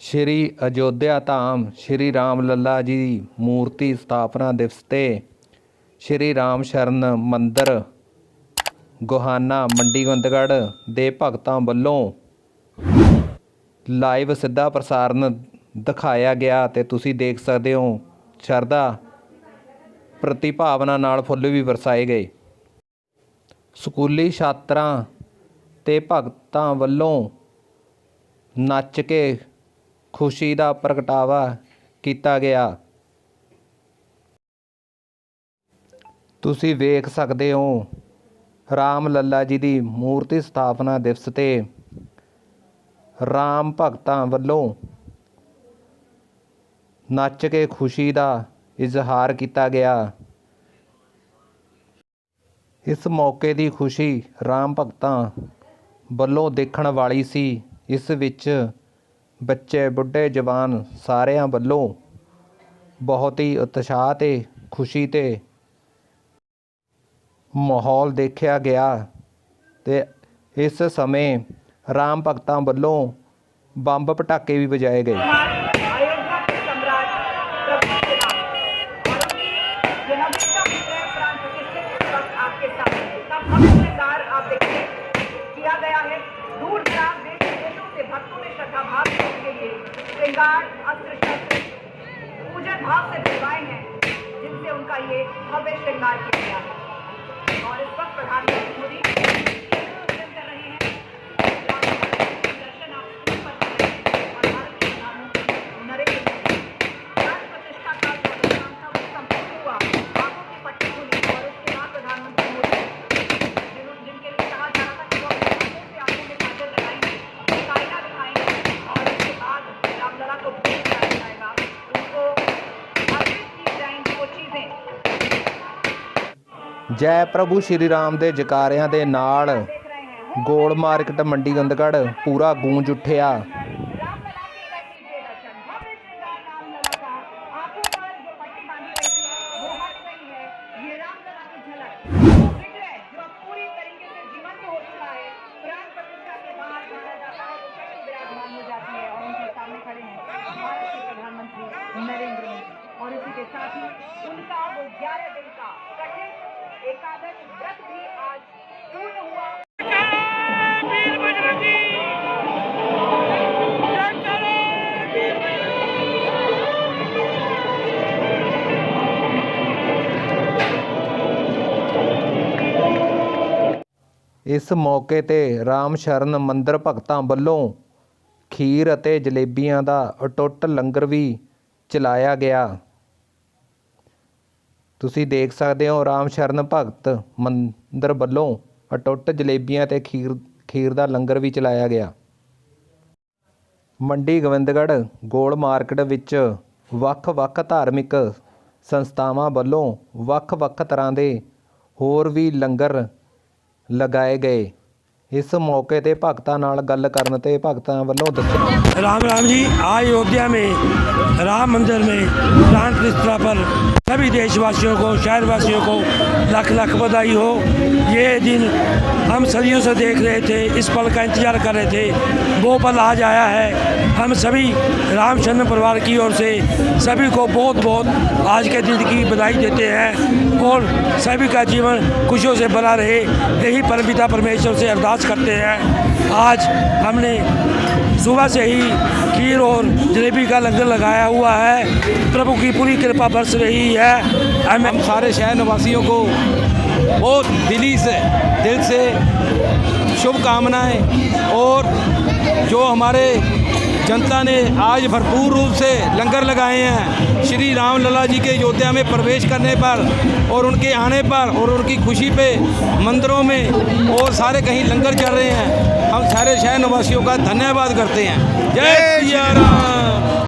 ਸ਼੍ਰੀ ਅਯੋਧਿਆ ਧਾਮ, ਸ਼੍ਰੀ ਰਾਮ ਲੱਲਾ ਜੀ ਦੀ ਮੂਰਤੀ ਸਥਾਪਨਾ ਦਿਵਸ ਤੇ ਸ਼੍ਰੀ ਰਾਮ ਸ਼ਰਨ ਮੰਦਰ, ਗੋਹਾਨਾ, ਮੰਡੀ ਗੋਬਿੰਦਗੜ੍ਹ ਦੇ ਭਗਤਾਂ ਵੱਲੋਂ ਲਾਈਵ ਸਿੱਧਾ ਪ੍ਰਸਾਰਣ ਦਿਖਾਇਆ ਗਿਆ ਤੇ ਤੁਸੀਂ ਦੇਖ ਸਕਦੇ ਹੋ ਸ਼ਰਧਾ ਪ੍ਰਤੀਭਾਵਨਾ ਨਾਲ ਫੁੱਲ ਵੀ ਵਰਸਾਏ ਗਏ। ਸਕੂਲੀ ਛਾਤਰਾਂ ਤੇ ਭਗਤਾਂ ਵੱਲੋਂ ਨੱਚ ਕੇ ਖੁਸ਼ੀ ਦਾ ਪ੍ਰਗਟਾਵਾ ਕੀਤਾ ਗਿਆ। ਤੁਸੀਂ ਵੇਖ ਸਕਦੇ ਹੋ, ਰਾਮ ਲੱਲਾ ਜੀ ਦੀ ਮੂਰਤੀ ਸਥਾਪਨਾ ਦਿਵਸ ਤੇ ਰਾਮ ਭਗਤਾਂ ਵੱਲੋਂ ਨੱਚ ਕੇ ਖੁਸ਼ੀ ਦਾ ਇਜ਼ਹਾਰ ਕੀਤਾ ਗਿਆ। ਇਸ ਮੌਕੇ ਦੀ ਖੁਸ਼ੀ ਰਾਮ ਭਗਤਾਂ ਵੱਲੋਂ ਦੇਖਣ ਵਾਲੀ ਸੀ। ਇਸ ਵਿੱਚ ਬੱਚੇ ਬੁੱਢੇ ਜਵਾਨ ਸਾਰਿਆਂ ਵੱਲੋਂ ਬਹੁਤ ਹੀ ਉਤਸ਼ਾਹ ਤੇ ਖੁਸ਼ੀ ਤੇ ਮਾਹੌਲ ਦੇਖਿਆ ਗਿਆ ਤੇ ਇਸ ਸਮੇਂ ਰਾਮ ਭਗਤਾਂ ਵੱਲੋਂ ਬੰਬ ਪਟਾਕੇ ਵੀ ਵਜਾਏ ਗਏ लिए श्रृंगार अस्त्र शस्त्र पूजन भाव से भिजवाए हैं जिनसे उनका ये भव्य श्रृंगार किया गया है और इस वक्त प्रधानमंत्री मोदी है वो कैसे विराजमान हो जाती है और उनके सामने खड़े हैं भारत के प्रधानमंत्री नरेंद्र मोदी और इसी के साथ ही उनका वो ग्यारह दिन का कठिन एकादश व्रत भी आज पूर्ण हुआ ਇਸ ਮੌਕੇ ਤੇ ਰਾਮ ਸ਼ਰਨ ਮੰਦਿਰ ਭਗਤਾਂ ਵੱਲੋਂ ਖੀਰ ਅਤੇ ਜਲੇਬੀਆਂ ਦਾ ਅਟੁੱਟ ਲੰਗਰ ਵੀ ਚਲਾਇਆ ਗਿਆ ਤੁਸੀਂ ਦੇਖ ਸਕਦੇ ਹੋ ਰਾਮ ਸ਼ਰਨ ਭਗਤ ਮੰਦਰ ਵੱਲੋਂ ਅਟੁੱਟ ਜਲੇਬੀਆਂ ਤੇ ਖੀਰ ਖੀਰ ਦਾ ਲੰਗਰ ਵੀ ਚਲਾਇਆ ਗਿਆ। ਮੰਡੀ ਗੋਬਿੰਦਗੜ੍ਹ ਗੋਲ ਮਾਰਕੀਟ ਵਿੱਚ ਵੱਖ-ਵੱਖ ਧਾਰਮਿਕ ਸੰਸਥਾਵਾਂ ਵੱਲੋਂ ਵੱਖ-ਵੱਖ ਤਰ੍ਹਾਂ ਦੇ ਹੋਰ ਵੀ ਲੰਗਰ ਲਗਾਏ ਗਏ। ਇਸ ਮੌਕੇ ਤੇ ਭਗਤਾਂ ਨਾਲ ਗੱਲ ਕਰਨ ਤੇ ਭਗਤਾਂ ਵੱਲੋਂ ਦੱਸਿਆ राम राम जी आज अयोध्या में राम मंदिर में प्राण प्रतिष्ठा पर सभी देशवासियों को शहरवासियों को लाख लाख बधाई हो ये दिन हम सदियों से देख रहे थे इस पल का इंतजार कर रहे थे वो पल आज आया है हम सभी रामचंद्र परिवार की ओर से सभी को बहुत बहुत आज के दिन की बधाई देते हैं और सभी का जीवन खुशियों से बना रहे यही परमपिता परमेश्वर से अरदास करते हैं। आज हमने सुबह से ही खीर और जलेबी का लंगर लगाया हुआ है। प्रभु की पूरी कृपा बरस रही है। हम हम सारे शहर निवासियों को बहुत दिली से, दिल से शुभकामनाएँ और जो हमारे जनता ने आज भरपूर रूप से लंगर लगाए हैं। श्री राम लला जी के अयोध्या में प्रवेश करने पर और उनके आने पर और उनकी खुशी पे मंदिरों में और सारे कहीं लंगर चल रहे हैं। हम सारे शहर निवासियों का धन्यवाद करते हैं। जय सिया राम।